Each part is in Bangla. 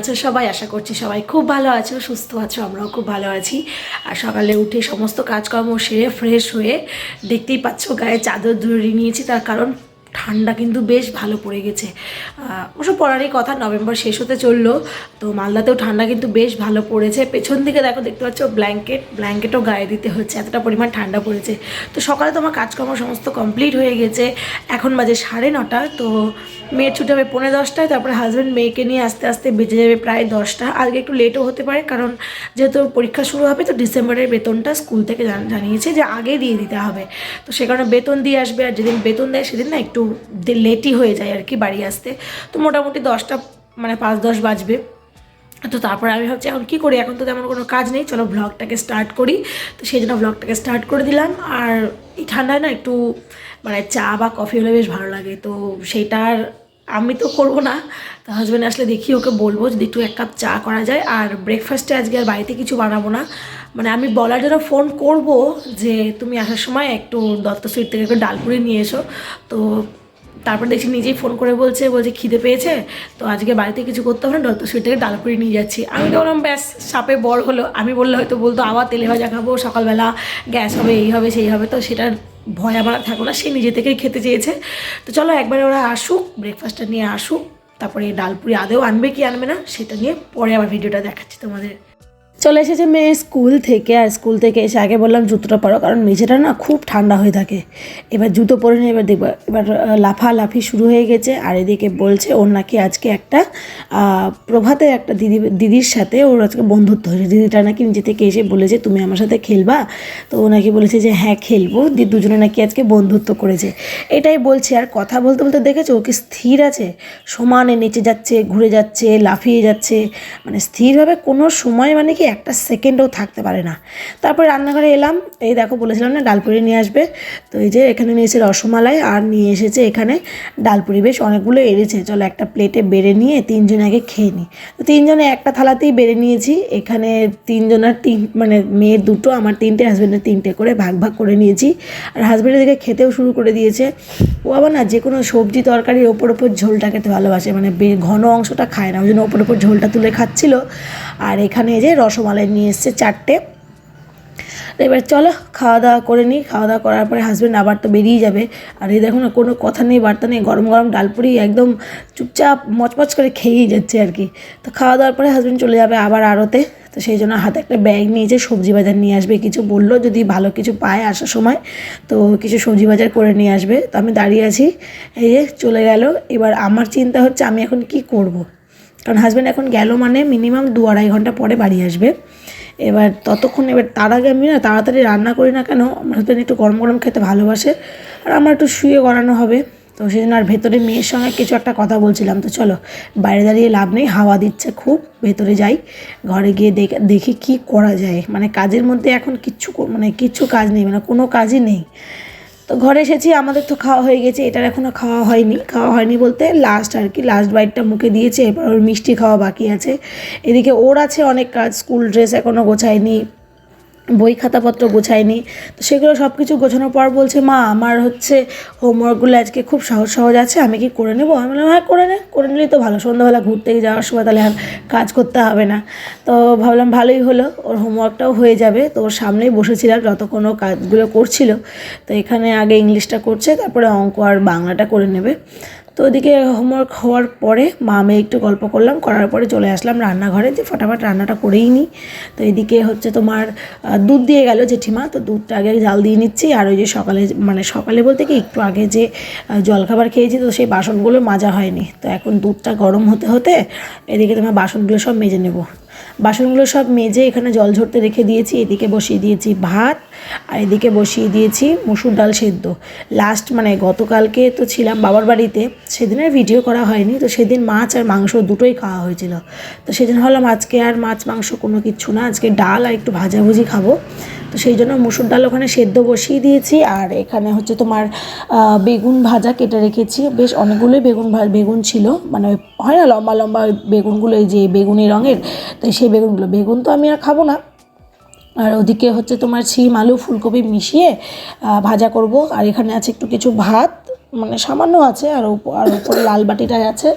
আছো সবাই? আশা করছি সবাই খুব ভালো আছো, সুস্থ আছো, আমরাও খুব ভালো আছি। আর সকালে উঠে সমস্ত কাজকর্ম সেরে ফ্রেশ হয়ে দেখতেই পাচ্ছ গায়ে চাদর ধরে নিয়েছি, তার কারণ ঠান্ডা কিন্তু বেশ ভালো পড়ে গেছে। অবশ্য পড়ারই কথা, নভেম্বর শেষ হতে চলল, তো মালদাতেও ঠান্ডা কিন্তু বেশ ভালো পড়েছে। পেছন দিকে দেখো, দেখতে পাচ্ছ ব্ল্যাঙ্কেট ব্ল্যাঙ্কেটও গায়ে দিতে হচ্ছে, এতটা পরিমাণ ঠান্ডা পড়েছে। তো সকালে তোমার কাজকর্ম সমস্ত কমপ্লিট হয়ে গেছে। এখন বাজে সাড়ে নটা, তো মেয়ের ছুটি হবে পৌনে দশটায়, তারপরে হাজব্যান্ড মেয়েকে নিয়ে আস্তে আস্তে বেঁচে যাবে প্রায় দশটা। আজকে একটু লেটও হতে পারে, কারণ যেহেতু পরীক্ষা শুরু হবে, তো ডিসেম্বরের বেতনটা স্কুল থেকে জান- জানিয়েছে যে আগে দিয়ে দিতে হবে। তো সে কারণে বেতন দিয়ে আসবে, আর যেদিন বেতন দেয়, সেদিন না একটু লেটই হয়ে যায় আর কি বাড়ি আসতে। তো মোটামুটি দশটা মানে পাঁচ দশ বাজবে। তো তারপরে আমি ভাবছি, এখন কী করি? এখন তো তেমন কোনো কাজ নেই। চলো ব্লগটাকে স্টার্ট করি। তো সেই জন্য ব্লগটাকে স্টার্ট করে দিলাম। আর এই ঠান্ডায় না একটু মানে চা বা কফি হলে বেশ ভালো লাগে। তো সেইটার আমি তো করব না। তো হাজব্যান্ড আসলে দেখি, ওকে বলব, যদি একটু এক কাপ চা করা যায়। আর ব্রেকফাস্টে আজকে আর বাড়িতে কিছু বানাবো না। মানে আমি বলার জন্য ফোন করব যে তুমি আসার সময় একটু দত্ত সুইট থেকে একটু ডালপুরি নিয়ে এসো। তো তারপর দেখছি নিজেই ফোন করে বলছে বলছে খিদে পেয়েছে, তো আজকে বাড়িতে কিছু করতে হবে না, দত্ত সুইট থেকে ডালপুরি নিয়ে যাচ্ছি। আমি তো বললাম, ব্যাস, সাপে বড় হলো। আমি বললে হয়তো বলতো, আবার তেলে ভাজা খাব, সকালবেলা গ্যাস হবে, এই হবে, সেই হবে। তো সেটার ভয় আমার থাকল না, সে নিজে থেকেই খেতে চেয়েছে। তো চলো একবারে ওরা আসুক ব্রেকফাস্টটা নিয়ে আসুক, তারপরে ডালপুরি আদেও আনবে কি আনবে না, সেটা নিয়ে পরে আবার ভিডিওটা দেখাচ্ছি তোমাদের। চলে এসেছে মেয়ে স্কুল থেকে, আর স্কুল থেকে এসে আগে বললাম জুতোটা পরো, কারণ মেঝেটা না খুব ঠান্ডা হয়ে থাকে। এবার জুতো পরে নিয়ে এবার দেখব, এবার লাফালাফি শুরু হয়ে গেছে, আর এদিকে বলছে ওর নাকি আজকে একটা প্রভাতে একটা দিদি, দিদির সাথে ওর আজকে বন্ধুত্ব হয়েছে। দিদিটা নাকি নিজে থেকে এসে বলেছে, তুমি আমার সাথে খেলবা? তো ও নাকি বলেছে যে হ্যাঁ খেলব। দি, দুজনে নাকি আজকে বন্ধুত্ব করেছে। এটাই বলছে, আর কথা বলতে বলতে দেখেছ, ও কি স্থির আছে? সমানে নেচে যাচ্ছে, ঘুরে যাচ্ছে, লাফিয়ে যাচ্ছে মানে স্থিরভাবে কোনো সময় মানে কি একটা সেকেন্ডও থাকতে পারে না। তারপরে রান্নাঘরে এলাম, এই দেখো বলেছিলাম না, ডালপুরি নিয়ে আসবে। তো এই যে এখানে নিয়েছে রসমালাই আর নিয়ে এসেছে এখানে ডালপুরি। বেশ অনেকগুলো এড়েছে চলো একটা প্লেটে বেড়ে নিয়ে তিনজন আগে খেয়ে নিই। তো তিনজনে একটা থালাতেই বেড়ে নিয়েছি। এখানে তিনজনের তিন মানে মেয়ের দুটো, আমার তিনটে হাজব্যান্ডের তিনটে করে ভাগ ভাগ করে নিয়েছি। আর হাজব্যান্ডের দিকে খেতেও শুরু করে দিয়েছে। ও আবার না যে কোনো সবজি তরকারির ওপর ওপর ঝোলটা খেতে ভালোবাসে। মানে ঘন অংশটা খায় না। ওই জন্য ওপর ওপর ঝোলটা তুলে খাচ্ছিল। আর এখানে যে যে রসমালাই নিয়ে এসছে চারটে। এবার চলো খাওয়া দাওয়া করে নিই। খাওয়া দাওয়া করার পরে হাজব্যান্ড আবার তো বেরিয়ে যাবে। আর এই দেখো না, কোনো কথা নেই, বার্তা নেই, গরম গরম ডালপুরি একদম চুপচাপ মচমচ করে খেয়েই যাচ্ছে আর কি। তো খাওয়া দাওয়ার পরে হাজব্যান্ড চলে যাবে আবার আড়তে। তো সেই জন্য হাতে একটা ব্যাগ নিয়েছে সবজি বাজার নিয়ে আসবে। কিছু বলল যদি ভালো কিছু পায় আসার সময়, তো কিছু সবজি বাজার করে নিয়ে আসবে। তো আমি দাঁড়িয়ে আছি, এই যে চলে গেল। এবার আমার চিন্তা হচ্ছে আমি এখন কি করব। কারণ হাজব্যান্ড এখন গেল মানে মিনিমাম দু আড়াই ঘণ্টা পরে বাড়ি আসবে। এবার ততক্ষণ এবার তার আগে আমি না তাড়াতাড়ি রান্না করি না কেন? আমার হাজব্যান্ড একটু গরম গরম খেতে ভালোবাসে আর আমার একটু শুয়ে গড়ানো হবে। তো সেদিন আর ভেতরে মেয়ের সঙ্গে কিছু একটা কথা বলছিলাম। তো চলো, বাইরে দাঁড়িয়ে লাভ নেই, হাওয়া দিচ্ছে খুব, ভেতরে যাই। ঘরে গিয়ে দেখে দেখি কি করা যায়। মানে কাজের মধ্যে এখন কিচ্ছু মানে কিচ্ছু কাজ নেই মানে কোনো কাজই নেই। তো ঘরে এসেছি, আমাদের তো খাওয়া হয়ে গেছে, এটার এখনও খাওয়া হয়নি। খাওয়া হয়নি বলতে লাস্ট আর কি লাস্ট বাইটটা মুখে দিয়েছে, এবার ওর মিষ্টি খাওয়া বাকি আছে। এদিকে ওর আছে অনেক কাজ স্কুল ড্রেস এখনও গোছায়নি। বই খাতাপত্র গোছায়নি। তো সেগুলো সব কিছু গোছানোর পর বলছে, মা, আমার হচ্ছে হোমওয়ার্কগুলো আজকে খুব সহজ সহজ আছে, আমি কি করে নেব? আমি বললাম হ্যাঁ করে নে, করে নিলেই তো ভালো। সন্ধ্যাবেলা ঘুরতে যাওয়ার সময় তাহলে আর কাজ করতে হবে না। তো ভাবলাম ভালোই হলো, ওর হোমওয়ার্কটাও হয়ে যাবে। তো ওর সামনেই বসেছিলাম, যতক্ষণ ও কাজগুলো করছিল। তো এখানে আগে ইংলিশটা করছে, তারপরে অঙ্ক আর বাংলাটা করে নেবে। তো ওদিকে হোমওয়ার্ক হওয়ার পরে মা মেয়ে একটু গল্প করলাম, করার পরে চলে আসলাম রান্নাঘরে, যে ফটাফট রান্নাটা করেই নিই তো এদিকে হচ্ছে তোমার দুধ দিয়ে গেল জেঠিমা, তো দুধটা আগে জাল দিয়ে নিচ্ছি, আর ওই যে সকালে মানে সকালে বলতে কি, একটু আগে যে জলখাবার খেয়েছি, তো সেই বাসনগুলো মাজা হয়নি। তো এখন দুধটা গরম হতে হতে এদিকে তোমার বাসনগুলো সব মেজে নেব। বাসনগুলো সব মেজে এখানে জল ঝরতে রেখে দিয়েছি। এদিকে বসিয়ে দিয়েছি ভাত আর এদিকে বসিয়ে দিয়েছি মসুর ডাল সেদ্ধ। লাস্ট মানে গতকালকে তো ছিলাম বাবার বাড়িতে, সেদিনের ভিডিও করা হয়নি। তো সেদিন মাছ আর মাংস দুটোই খাওয়া হয়েছিল। তো সেদিন হলাম আজকে আর মাছ মাংস কোনো কিছু না, আজকে ডাল আর একটু ভাজাভুজি খাব। তো সেই জন্য মুসুর ডাল ওখানে সেদ্ধ বসিয়ে দিয়েছি। আর এখানে হচ্ছে তোমার বেগুন ভাজা কেটে রেখেছি। বেশ অনেকগুলোই বেগুন বেগুন ছিল। মানে হয় না লম্বা লম্বা বেগুনগুলো, এই যে বেগুনি রঙের, তো সেই বেগুনগুলো। বেগুন তো আমি আর খাব না। আর ওদিকে হচ্ছে তোমার শিম, আলু, ফুলকপি মিশিয়ে ভাজা করব। আর এখানে আছে একটু কিছু ভাত। মানে সামান্য আছে, আর আর উপরে লাল বাটিটাই আছে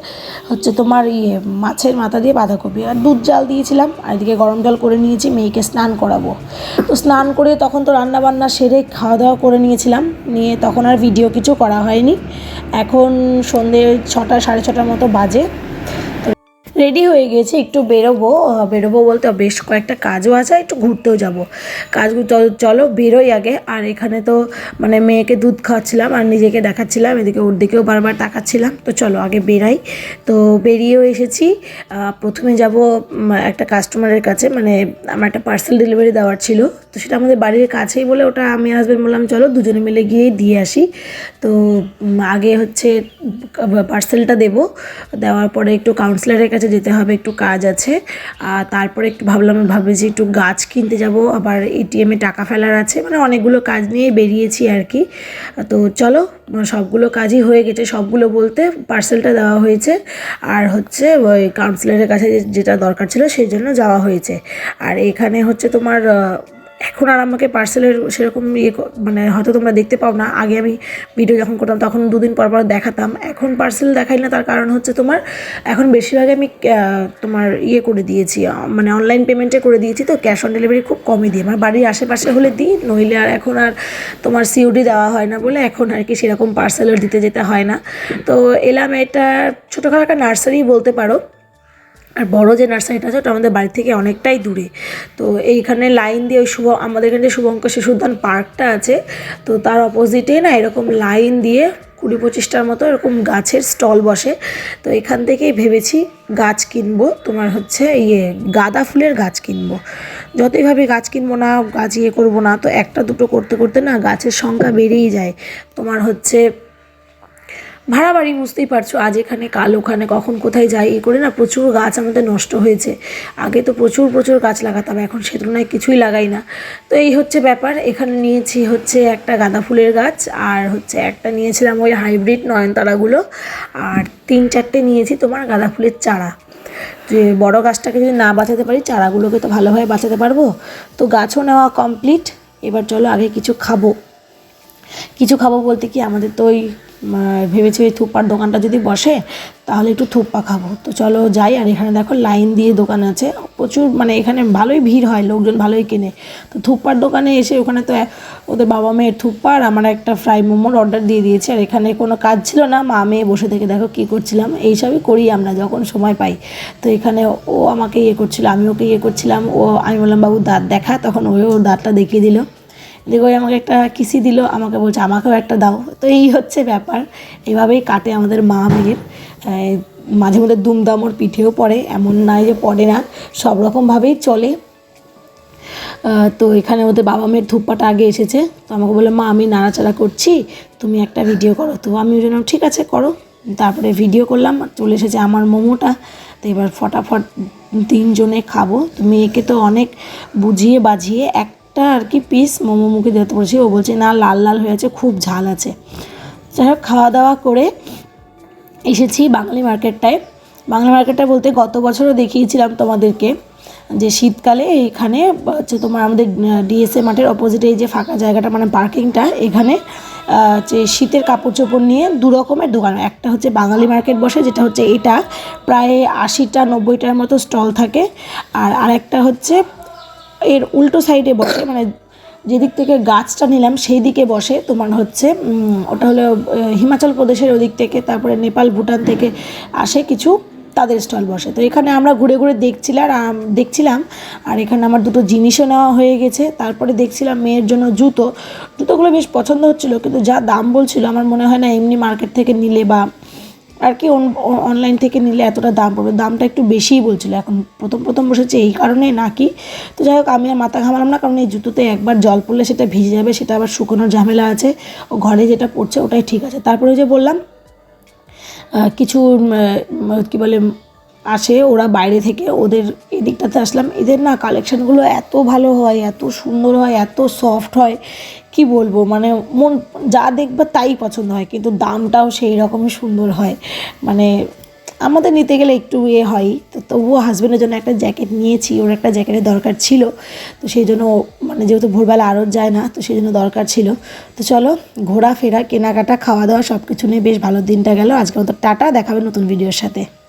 হচ্ছে তোমার ইয়ে মাছের মাথা দিয়ে বাঁধাকপি। আর দুধ জাল দিয়েছিলাম, আর এদিকে গরম জল করে নিয়েছি, মেয়েকে স্নান করাবো। তো স্নান করে তখন তো রান্না বান্না সেরে খাওয়া দাওয়া করে নিয়েছিলাম, নিয়ে তখন আর ভিডিও কিছু করা হয়নি। এখন সন্ধে ছটা, সাড়ে ছটার মতো বাজে। রেডি হয়ে গেছি, একটু বেরোবো বেরোবো বলতে বেশ কয়েকটা কাজও আছে, একটু ঘুরতেও যাব। কাজ চলো বেরোই আগে, আর এখানে তো মানে মেয়েকে দুধ খাওয়াচ্ছিলাম আর নিজেকে দেখাচ্ছিলাম, এদিকে ওর দিকেও বারবার তাকাচ্ছিলাম, তো চলো আগে বেরাই। তো বেরিয়েও এসেছি প্রথমে যাব একটা কাস্টমারের কাছে মানে আমার একটা পার্সেল ডেলিভারি দেওয়ার ছিল, তো সেটা আমাদের বাড়ির কাছেই বলে ওটা আমি হাজব্যান্ড বললাম, চলো দুজনে মিলে গিয়েই দিয়ে আসি। তো আগে হচ্ছে পার্সেলটা দেবো, দেওয়ার পরে একটু কাউন্সিলারের কাছে যেতে হবে, একটু কাজ আছে। আর তারপরে একটু ভাবলাম ভাবি যে একটু গাছ কিনতে যাব। আবার এটিএমে টাকা ফেলার আছে মানে অনেকগুলো কাজ নিয়ে বেরিয়েছি আর কি। তো চলো মানে সবগুলো কাজই হয়ে গেছে, সবগুলো বলতে পার্সেলটা দেওয়া হয়েছে। আর হচ্ছে ওই কাউন্সিলারের কাছে যেটা দরকার ছিল, সেই জন্য যাওয়া হয়েছে। আর এখানে হচ্ছে তোমার এখন আর আমাকে পার্সেলের সেরকম ইয়ে মানে হয়তো তোমরা দেখতে পাও না। আগে আমি ভিডিও যখন করতাম তখন দুদিন পর পর দেখাতাম। এখন পার্সেল দেখাই না, তার কারণ হচ্ছে তোমার এখন বেশিরভাগ আমি তোমার ইয়ে করে দিয়েছি। মানে অনলাইন পেমেন্টে করে দিয়েছি তো ক্যাশ অন ডেলিভারি খুব কমই দিই আমার বাড়ির আশেপাশে হলে দিই, নইলে আর এখন আর তোমার সিউডি দেওয়া হয় না বলে এখন আর কি সেরকম পার্সেলের দিতে যেতে হয় না। তো এলাম এটা ছোটোখাটো একটা নার্সারি বলতে পারো। আর বড় যে নার্সারিটা আছে, ওটা আমাদের বাড়ি থেকে অনেকটাই দূরে। তো এইখানে লাইন দিয়ে ওই শুভ, আমাদের এখানে যে শুভঙ্কর শিশুদ্যান পার্কটা আছে, তো তার অপোজিটে না এরকম লাইন দিয়ে কুড়ি পঁচিশটার মতো এরকম গাছের স্টল বসে। তো এখান থেকেই ভেবেছি গাছ কিনবো, তোমার হচ্ছে ইয়ে গাঁদা ফুলের গাছ কিনবো। যতই ভাবে গাছ কিনবো না, গাছ ইয়ে করব না, তো একটা দুটো করতে করতে না গাছের সংখ্যা বেড়েই যায়। তোমার হচ্ছে ভাড়া বাড়ি বুঝতেই পারছ, আজ এখানে, কাল ওখানে, কখন কোথায় যাই, এ করে না প্রচুর গাছ আমাদের নষ্ট হয়েছে। আগে তো প্রচুর প্রচুর গাছ লাগাতাম, এখন সে তুলনায় কিছুই লাগাই না। তো এই হচ্ছে ব্যাপার, এখানে নিয়েছি হচ্ছে একটা গাঁদা ফুলের গাছ, আর হচ্ছে একটা নিয়েছিলাম ওই হাইব্রিড নয়নতারাগুলো, আর তিন চারটে নিয়েছি তোমার গাঁদা ফুলের চারা। যে বড় গাছটাকে যদি না বাঁচাতে পারি, চারাগুলোকে তো ভালোভাবে বাঁচাতে পারব। তো গাছও নেওয়া কমপ্লিট এবার চলো আগে কিছু খাব। কিছু খাব বলতে কি আমাদের তো ওই ভেবেছি ওই থুপ্পার দোকানটা যদি বসে, তাহলে একটু থুপ্পা খাব। তো চলো যাই, আর এখানে দেখো লাইন দিয়ে দোকান আছে। প্রচুর মানে এখানে ভালোই ভিড় হয়, লোকজন ভালোই কেনে। তো থুপ্পার দোকানে এসে ওখানে তো ওদের বাবা মেয়ের থুপ্পা আর আমার একটা ফ্রাই মোমোর অর্ডার দিয়ে দিয়েছে। আর এখানে কোনো কাজ ছিল না, মা মেয়ে বসে থেকে দেখো কী করছিলাম। এইসবই করি আমরা যখন সময় পাই। তো এখানে ও আমাকে ইয়ে করছিল, আমি ওকে ইয়ে করছিলাম। ও, আমি বললাম, বাবু দাঁত দেখা। তখন ওই ওর দাঁতটা দেখিয়ে দিল। দেখো আমাকে একটা কিসি দিল, আমাকে বলছে, আমাকেও একটা দাও। তো এই হচ্ছে ব্যাপার। এভাবেই কাটে আমাদের মা মেয়ের। মাঝে মধ্যে দুমদাম ওর পিঠেও পড়ে, এমন নয় যে পড়ে না, সব রকমভাবেই চলে। তো এখানে ওদের বাবা মেয়ের ধূপপাটা আগে এসেছে। তো আমাকে বলল, মা, আমি নাড়াচাড়া করছি, তুমি একটা ভিডিও করো। তো আমি বললাম, ঠিক আছে, করো। তারপরে ভিডিও করলাম, চলে এসেছে আমার মোমোটা। তো এবার ফটাফট তিনজনে খাব। তো মেয়েকে তো অনেক বুঝিয়ে বাজিয়ে একটা আর কি পিস মোমো মুখে দিতে বলছি। ও বলছে, না, লাল লাল হয়ে আছে, খুব ঝাল আছে। যাই হোক, খাওয়া দাওয়া করে এসেছি বাঙালি মার্কেটটায়। বাংলা মার্কেটটা বলতে গত বছরও দেখিয়েছিলাম তোমাদেরকে যে শীতকালে এখানে হচ্ছে তোমার আমাদের ডিএসএ মাঠের অপোজিটে এই যে ফাঁকা জায়গাটা মানে পার্কিংটা এখানে যে শীতের কাপড় চোপড় নিয়ে দু রকমের দোকান। একটা হচ্ছে বাঙালি মার্কেট বসে, যেটা হচ্ছে এটা। প্রায় আশিটা, নব্বইটার মতো স্টল থাকে। আর আরেকটা হচ্ছে এর উল্টো সাইডে বসে মানে যেদিক থেকে গাছটা নিলাম সেই দিকে বসে। তোমার হচ্ছে ওটা হলো হিমাচল প্রদেশের ওদিক থেকে, তারপরে নেপাল, ভুটান থেকে আসে কিছু তাদের স্টল বসে। তো এখানে আমরা ঘুরে ঘুরে দেখছিলাম আর দেখছিলাম, আর এখানে আমার দুটো জিনিসও নেওয়া হয়ে গেছে। তারপরে দেখছিলাম মেয়ের জন্য জুতো। জুতোগুলো বেশ পছন্দ হচ্ছিল, কিন্তু যা দাম বলছিল, আমার মনে হয় না এমনি মার্কেট থেকে নিলে বা আর কি অনলাইন থেকে নিলে এতটা দাম পড়বে? দামটা একটু বেশিই বলছিল এখন। প্রথম প্রথম বসেছে এই কারণে নাকি? তো যাই হোক, আমি আর মাথা ঘামালাম না, কারণ এই জুতোতে একবার জল পড়লে সেটা ভিজে যাবে, সেটা আবার শুকোনোর ঝামেলা আছে। ও ঘরে যেটা পড়ছে ওটাই ঠিক আছে। তারপরে যে বললাম কিছু কী বলে আসে, ওরা বাইরে থেকে ওদের এদিকটাতে আসলাম। এদের না কালেকশানগুলো এত ভালো হয়, এত সুন্দর হয়, এত সফট হয়, কি বলব? মানে মন, যা দেখবে তাই পছন্দ হয়, কিন্তু দামটাও সেই রকমই সুন্দর হয়। মানে আমাদের নিতে গেলে একটু ইয়ে হয়, তো তবুও হাজব্যান্ডের জন্য একটা জ্যাকেট নিয়েছি, ওর একটা জ্যাকেটের দরকার ছিল, তো সেই জন্য মানে যেহেতু ভোরবেলা আরও যায় না, তো সেই জন্য দরকার ছিল। তো চলো, ঘোরাফেরা, কেনাকাটা খাওয়া দাওয়া সব কিছু নিয়ে বেশ ভালো দিনটা গেল। আজকে মতো টাটা, দেখাবে নতুন ভিডিওর সাথে।